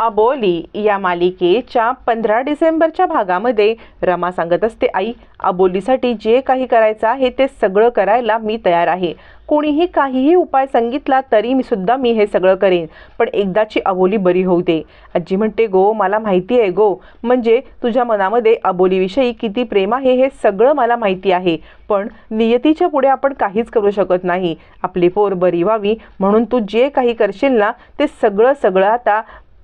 अबोली या मालिकेच्या पंधरा डिसेंबरच्या भागामध्ये रमा सांगत असते आई अबोलीसाठी जे काही करायचं आहे ते सगळं करायला मी तयार आहे. कोणीही काहीही उपाय सांगितला तरी मी सुद्धा मी हे सगळं करेन. पण एकदाची अबोली बरी होऊ दे. आजी म्हणते गो मला माहिती आहे गो. म्हणजे तुझ्या मनामध्ये अबोलीविषयी किती प्रेम आहे हे सगळं मला माहिती आहे. पण नियतीच्या पुढे आपण काहीच करू शकत नाही. आपली पोर बरी व्हावी म्हणून तू जे काही करशील ना ते सगळं सगळं आता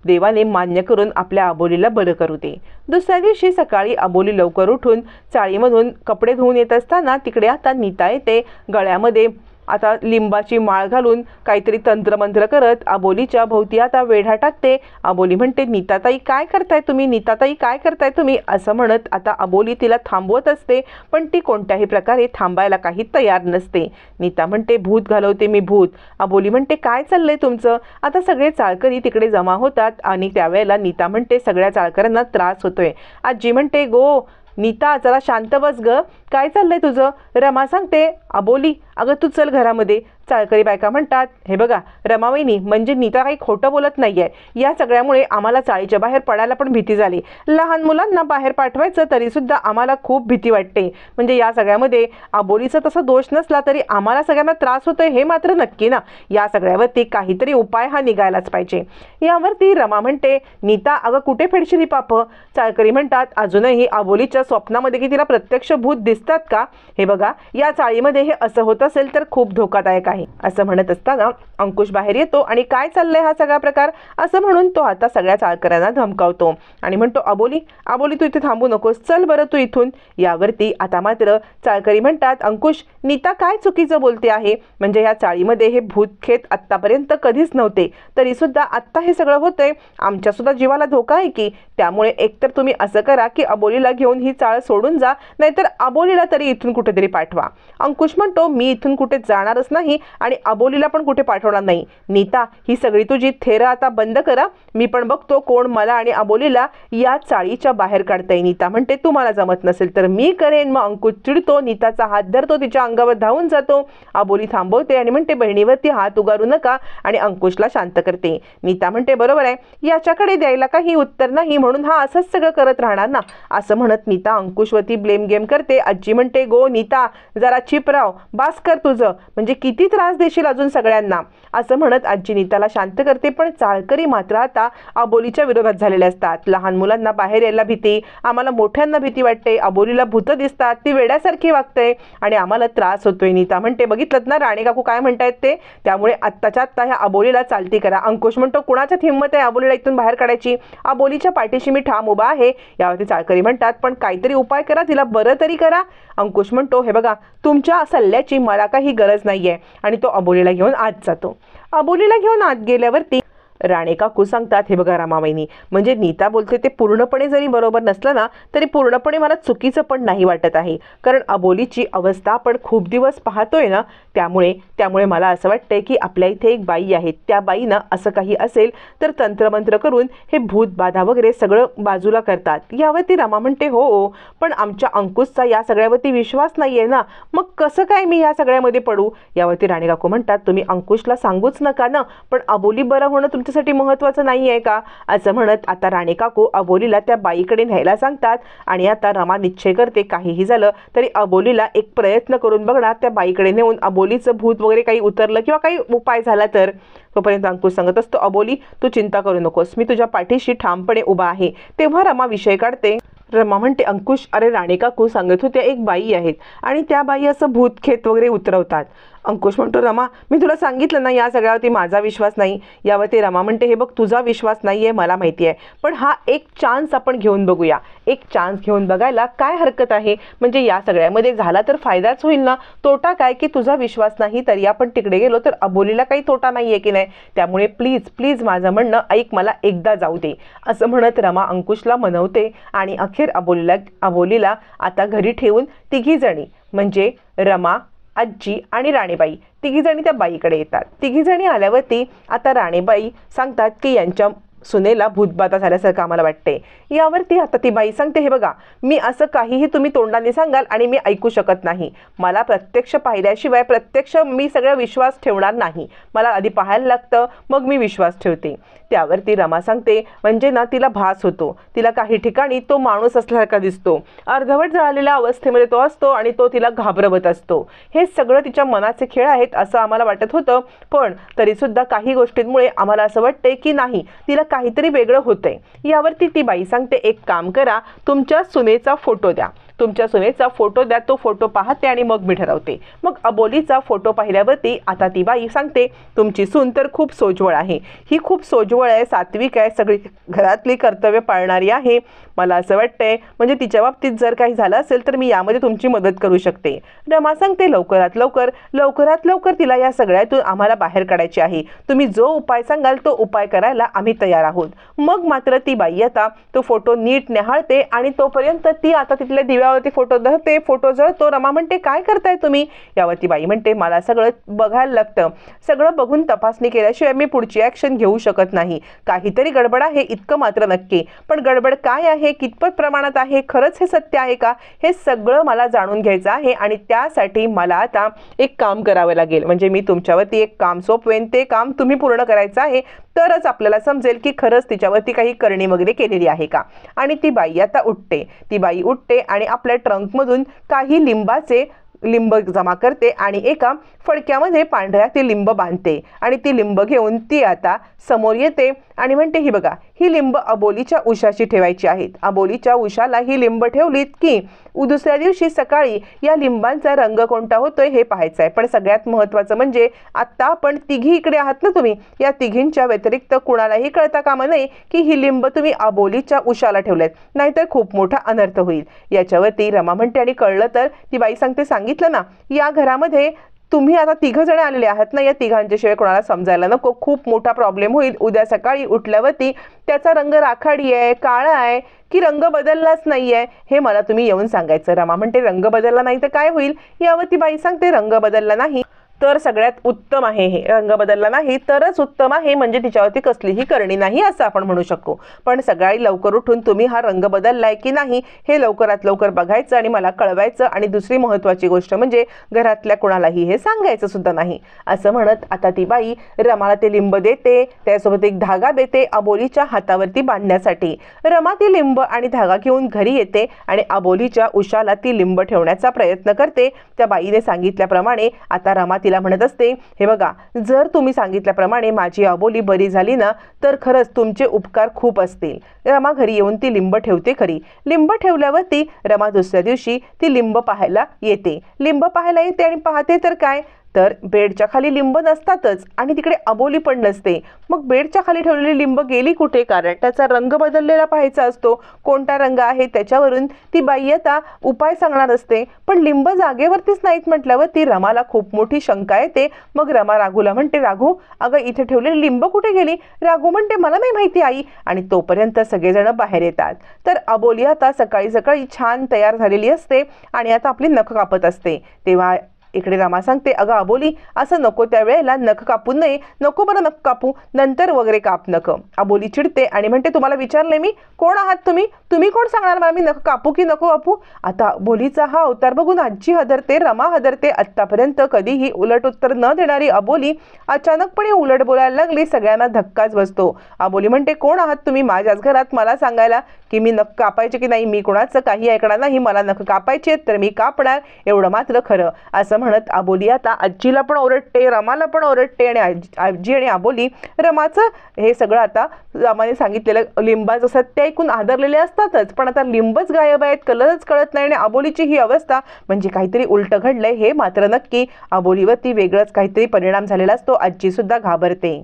देवाने मान्य करून आपल्या आबोलीला बरं करू दे. दुसऱ्या दिवशी सकाळी आबोली लवकर उठून चाळीमधून कपडे धुवून येत असताना तिकडे आता नीता येते. गळ्यामध्ये आता लिंबाची माळ घालून काहीतरी तंत्रमंत्र करत आबोलीच्या भोवती आता वेढा टाकते. आबोली म्हणते नीताताई काय करताय तुम्ही? नीताताई काय करताय तुम्ही? असं म्हणत आता आबोली तिला थांबवत असते पण ती कोणत्याही प्रकारे थांबायला काही तयार नसते. नीता म्हणते भूत घालवते मी भूत. आबोली म्हणते काय चाललंय तुमचं? आता सगळे चाळकरी तिकडे जमा होतात आणि त्यावेळेला नीता म्हणते सगळ्या चाळकऱ्यांना त्रास होतोय. आजी म्हणते गो नीता जरा शांत बस ग. काय चाललंय तुझं? रमा सांगते अबोली अगं तू चल घरामध्ये. चाळकरी बायका म्हणतात हे बघा रमावईनी म्हणजे नीता काही खोटं बोलत नाही आहे या सगळ्यामुळे आम्हाला चाळीच्या बाहेर पडायला पण भीती झाली. लहान मुलांना बाहेर पाठवायचं तरीसुद्धा आम्हाला खूप भीती वाटते. म्हणजे या सगळ्यामध्ये आबोलीचा तसा दोष नसला तरी आम्हाला सगळ्यांना त्रास होतोय हे मात्र नक्की ना. या सगळ्यावरती काहीतरी उपाय हा निघायलाच पाहिजे. यावरती रमा म्हणते नीता अगं कुठे फेडशील पाप? चाळकरी म्हणतात अजूनही आबोलीच्या स्वप्नामध्ये की तिला प्रत्यक्ष भूत दिसतात का? हे बघा या चाळीमध्ये हे असं होतं असेल तर खूप धोकादायक आहे असं म्हणत असताना अंकुश बाहेर येतो आणि काय चाललंय हा सगळा प्रकार? असं म्हणून तो आता सगळ्या चाळकऱ्यांना धमकावतो आणि म्हणतो अबोली अबोली तू इथे थांबू नकोस चल बरं तू इथून. यावरती आता मात्र चाळकरी म्हणतात अंकुश नीता काय चुकीचं बोलते आहे? म्हणजे ह्या चाळीमध्ये हे भूतखेत आत्तापर्यंत कधीच नव्हते तरी सुद्धा आत्ता हे सगळं होतंय आमच्या सुद्धा जीवाला धोका आहे की? त्यामुळे एकतर तुम्ही असं करा की अबोलीला घेऊन ही चाळ सोडून जा नाहीतर अबोलीला तरी इथून कुठेतरी पाठवा. अंकुश म्हणतो मी इथून कुठे जाणारच नाही आणि अबोलीला पण कुठे पाठवणार नाही. नीता ही सगळी तुझी थेरं आता बंद करा. मी पण बघतो कोण मला आणि अबोलीला या चाळीच्या बाहेर काढताय. नीता म्हणते तू मला जमत नसेल तर मी करेन. मग अंकुश चिडतो. नीताचा हात धरतो तिच्या अंगावर धावून जातो. अबोली थांबवते आणि म्हणते बहिणीवरती हात उगारू नका. आणि अंकुशला शांत करते. नीता म्हणते बरोबर आहे. याच्याकडे द्यायला काही उत्तर नाही. म्हणून हा असंच सगळं करत राहणार ना? असं म्हणत नीता अंकुशवरती ब्लेम गेम करते. आजी म्हणते गो नीता जरा चिपराव. बास कर तुझं. म्हणजे किती त्रास देशील अजून सगळ्यांना? असं म्हणत आजी नीताला शांत करते पण चाळकरी मात्र आता अबोलीच्या विरोधात झालेले असतात. लहान मुलांना बाहेर यायला भीती आम्हाला मोठ्यांना भीती वाटते अबोलीला भूतं दिसतात ती वेड्यासारखी वागते आणि आम्हाला त्रास होतोय नीता. म्हणते बघितलं ना राणे काकू काय म्हणतायत ते? त्यामुळे आत्ताच्या आत्ता ह्या अबोलीला चालती करा. अंकुश म्हणतो कुणाच्यात हिंमत आहे अबोलीला इथून बाहेर काढायची? अबोलीच्या पाठीशी मी ठाम उभा आहे. यावरती चाळकरी म्हणतात पण काहीतरी उपाय करा तिला बरं तरी करा. अंकुश म्हणतो हे बघा तुमच्या सल्ल्याची मला काही गरज नाहीये. आणि तो अबोलीला घेऊन आत जातो. अबोलीला घेऊन आत गेल्यावरती राणे काकू सांगतात हे बघा रामाबाईनी म्हणजे नीता बोलते ते पूर्णपणे जरी बरोबर नसलं ना तरी पूर्णपणे मला चुकीचं पण नाही वाटत आहे. कारण अबोलीची अवस्था आपण खूप दिवस पाहतोय ना त्यामुळे त्यामुळे मला असं वाटतंय की आपल्या इथे एक बाई आहे. त्या बाईनं असं काही असेल तर तंत्रमंत्र करून हे भूत बाधा वगैरे सगळं बाजूला करतात. यावरती रामा म्हणते हो हो पण आमच्या अंकुशचा या सगळ्यावरती विश्वास नाही आहे ना. मग कसं काय मी या सगळ्यामध्ये पडू? यावरती राणे काकू म्हणतात तुम्ही अंकुशला सांगूच नका ना पण अबोली बरं होणं आमच्यासाठी महत्त्वाचं नाही आहे का? असं म्हणत आता राणे काकू अबोलीला त्या बाईकडे न्यायला सांगतात. आणि आता रमा निश्चय करते काहीही झालं तरी अबोलीला एक प्रयत्न करून बघणार. त्या बाईकडे नेऊन अबोलीचं भूत वगैरे काही उतरलं किंवा काही उपाय झाला तर? तोपर्यंत अंकुश सांगत असतो अबोली तू चिंता करू नकोस. मी तुझ्या पाठीशी ठामपणे उभा आहे. तेव्हा रमा विषय काढते. रमा म्हणते अंकुश अरे राणे काकू सांगत होत्या एक बाई आहेत. आणि त्या बाई असं भूतखेत वगैरे उतरवतात. अंकुश म्हणतो रमा मी तुला सांगितलं ना या सगळ्यावरती माझा विश्वास नाही. यावरती रमा म्हणते हे बघ तुझा विश्वास नाही आहे मला माहिती आहे. पण हा एक चान्स आपण घेऊन बघूया. एक चान्स घेऊन बघायला काय हरकत आहे? म्हणजे या सगळ्यामध्ये झाला तर फायदाच होईल ना? तोटा काय की तुझा विश्वास नाही तरी आपण तिकडे गेलो तर अबोलीला काही तोटा नाही आहे की नाही? त्यामुळे प्लीज प्लीज माझं म्हणणं ऐक मला एकदा जाऊ दे. असं म्हणत रमा अंकुशला मनवते आणि अखेर अबोलीला अबोलीला आता घरी ठेवून तिघी जणी. म्हणजे रमा आजी आणि राणीबाई. तिघीजणी त्या बाईकडे येतात. तिघीजणी आल्यावरती आता राणीबाई सांगतात की यांच्या सुनेला भूतबाधा झाल्यासारखं आम्हाला वाटते यावरती आता ती बाई सांगते हे बघा मी असं काहीही तुम्ही तोंडाने सांगाल आणि मी ऐकू शकत नाही. मला प्रत्यक्ष पाहिल्याशिवाय प्रत्यक्ष मी सगळा विश्वास ठेवणार नाही. मला आधी पाहायला लागतं मग मी विश्वास ठेवते. त्यावरती रमा सांगते म्हणजे ना तिला भास होतो. तिला काही ठिकाणी तो माणूस असल्यासारखा दिसतो. अर्धवट जळालेल्या अवस्थेमध्ये तो असतो आणि तो तिला घाबरवत असतो. हे सगळं तिच्या मनाचे खेळ आहेत असं आम्हाला वाटत होतं पण तरीसुद्धा काही गोष्टींमुळे आम्हाला असं वाटते की नाही तिला काहीतरी वेगळं होतंय. यावरती ती बाई सांगते एक काम करा तुमच्या सुनेचा फोटो द्या. तुमच्या सुनेचा फोटो द्या तो फोटो पाहते आणि मग मी ठरवते. मग अबोलीचा फोटो पाहिल्यावरती आता ती बाई सांगते तुमची सून तर खूप सोजवळ आहे. ही खूप सोजवळ आहे सात्विक आहे सगळी घरातली कर्तव्य पाळणारी आहे. मला असं वाटतंय म्हणजे तिच्या बाबतीत जर काही झालं असेल तर मी यामध्ये तुमची मदत करू शकते. रमा सांगते लवकरात लवकर लवकरात लवकर तिला या सगळ्यातून आम्हाला बाहेर काढायची आहे. तुम्ही जो उपाय सांगाल तो उपाय करायला आम्ही तयार आहोत. मग मात्र ती बाई आता तो फोटो नीट निहाळते आणि तोपर्यंत ती आता तिथल्या दिव्या दिव्यावरती फोटो धरते फोटो जळतो. रमा म्हणते काय करताय तुम्ही? यावरती बाई म्हणते मला सगळं बघायला लागतं. सगळं बघून तपासणी केल्याशिवाय मी पुढची ॲक्शन घेऊ शकत नाही. काहीतरी गडबड आहे इतकं मात्र नक्की. पण गडबड काय आहे? कितपत प्रमाणात आहे? खरंच हे सत्य आहे का? हे सगळं मला जाणून घ्यायचं आहे आणि त्यासाठी मला आता एक काम करावं लागेल. म्हणजे मी तुमच्यावरती एक काम सोपवेन. ते काम तुम्ही पूर्ण करायचं आहे. तरच आपल्याला समजेल की खरंच तिच्यावरती काही करणी वगैरे केलेली आहे का? आणि ती बाई आता उठते. ती बाई उठते आणि आपल्या ट्रंकमधून काही लिंबाचे लिंब जमा करते आणि एका फडक्यामध्ये पांढऱ्या ती लिंब बांधते. आणि ती लिंब घेऊन ती आता समोर येते आणि म्हणते ही बघा ही लिंब अबोलीच्या उशाशी ठेवायची आहेत. अबोलीच्या उशाला ही लिंब ठेवलीत की दुसऱ्या दिवशी सकाळी या लिंबांचा रंग कोणता होतोय हे पाहायचं आहे. पण सगळ्यात महत्त्वाचं म्हणजे आत्ता आपण तिघी इकडे आहात ना तुम्ही या तिघींच्या व्यतिरिक्त कुणालाही कळता कामा नये की ही लिंब तुम्ही अबोलीच्या उशाला ठेवलेत. नाहीतर खूप मोठा अनर्थ होईल. याच्यावरती रमा म्हणते आणि कळलं तर ती बाई सांगते सांगितलं ना या घरामध्ये तुम्ही आता तिघ जण आलेले आहात ना या तिघांच्याशिवाय कोणाला समजायला नको. खूप मोठा प्रॉब्लेम होईल. उद्या सकाळी उठल्यावरती त्याचा रंग राखाडी आहे काळा आहे की रंग बदललाच नाही आहे हे मला तुम्ही येऊन सांगायचं. रमा म्हणते रंग बदलला नाही तर काय होईल? यावरती बाई सांगते रंग बदलला नाही. तर सगळ्यात उत्तम आहे हे. रंग बदलला नाही तरच उत्तम आहे म्हणजे तिच्यावरती कसलीही करणी नाही असं आपण म्हणू शकतो. पण सकाळी लवकर उठून तुम्ही हा रंग बदललाय की नाही हे लवकरात लवकर बघायचं आणि मला कळवायचं आणि दुसरी महत्त्वाची गोष्ट म्हणजे घरातल्या कुणालाही हे सांगायचं सुद्धा नाही. असं म्हणत आता ती बाई रमाला ते लिंब देते त्यासोबत एक धागा देते अबोलीच्या हातावरती बांधण्यासाठी. रमा ती लिंब आणि धागा घेऊन घरी येते आणि अबोलीच्या उशाला ती लिंब ठेवण्याचा प्रयत्न करते. त्या बाईने सांगितल्याप्रमाणे आता रमा तिला म्हणत असते हे बघा जर तुम्ही सांगितल्याप्रमाणे माझी अबोली बरी झाली ना तर खरंच तुमचे उपकार खूप असतील. रमा घरी येऊन ती लिंब ठेवते खरी. लिंब ठेवल्यावरती रमा दुसऱ्या दिवशी ती लिंब पाहायला येते. लिंब पाहायला येते आणि पाहते तर काय? तर बेडच्या खाली लिंब नसतातच आणि तिकडे अबोली पण नसते. मग बेडच्या खाली ठेवलेली लिंब गेली कुठे? कारण त्याचा रंग बदललेला पाहायचा असतो. कोणता रंग आहे? त्याच्यावरून ती बाई आता उपाय सांगणार असते. पण लिंब जागेवरतीच नाहीत म्हटल्यावर ती रमाला खूप मोठी शंका येते. मग रमा राघूला म्हणते राघू अगं इथे ठेवलेली लिंब कुठे गेली? राघू म्हणते मला नाही माहिती आई. आणि तोपर्यंत सगळेजण बाहेर येतात. तर अबोली आता सकाळी सकाळी छान तयार झालेली असते आणि आता आपली नख कापत असते. तेव्हा इकडे रमा सांगते अगं अबोली असं नको त्या वेळेला नख कापू नये नको बरं नख कापू नंतर वगैरे काप नक अबोली चिडते आणि म्हणते तुम्हाला विचारले मी? कोण आहात तुम्ही? तुम्ही कोण सांगणार मला? मी नख कापू की नको कापू? आता अबोलीचा हा अवतार बघून आजी हदरते रमा हदरते आत्तापर्यंत कधीही उलट उत्तर न देणारी अबोली अचानकपणे उलट बोलायला लागली सगळ्यांना धक्काच बसतो. अबोली म्हणते कोण आहात तुम्ही? माझ्याच घरात मला सांगायला की मी नख कापायचे की नाही? मी कोणाचं काही ऐकणार नाही मला नख कापायचे तर मी कापणार एवढं मात्र खरं. असं म्हणत आबोली. आता आजीला पण ओरडते रमाला पण ओरडते आणि आजी आजी आणि आबोली रमाचं हे सगळं आता रमाने सांगितलेलं लिंबाचं ते ऐकून आदरलेले असतातच पण आता लिंबच गायब आहेत कलरच कळत नाही आणि आबोलीची ही अवस्था म्हणजे काहीतरी उलटं घडलंय हे मात्र नक्की आबोलीवरती वेगळंच काहीतरी परिणाम झालेला असतो. आजी सुद्धा घाबरते.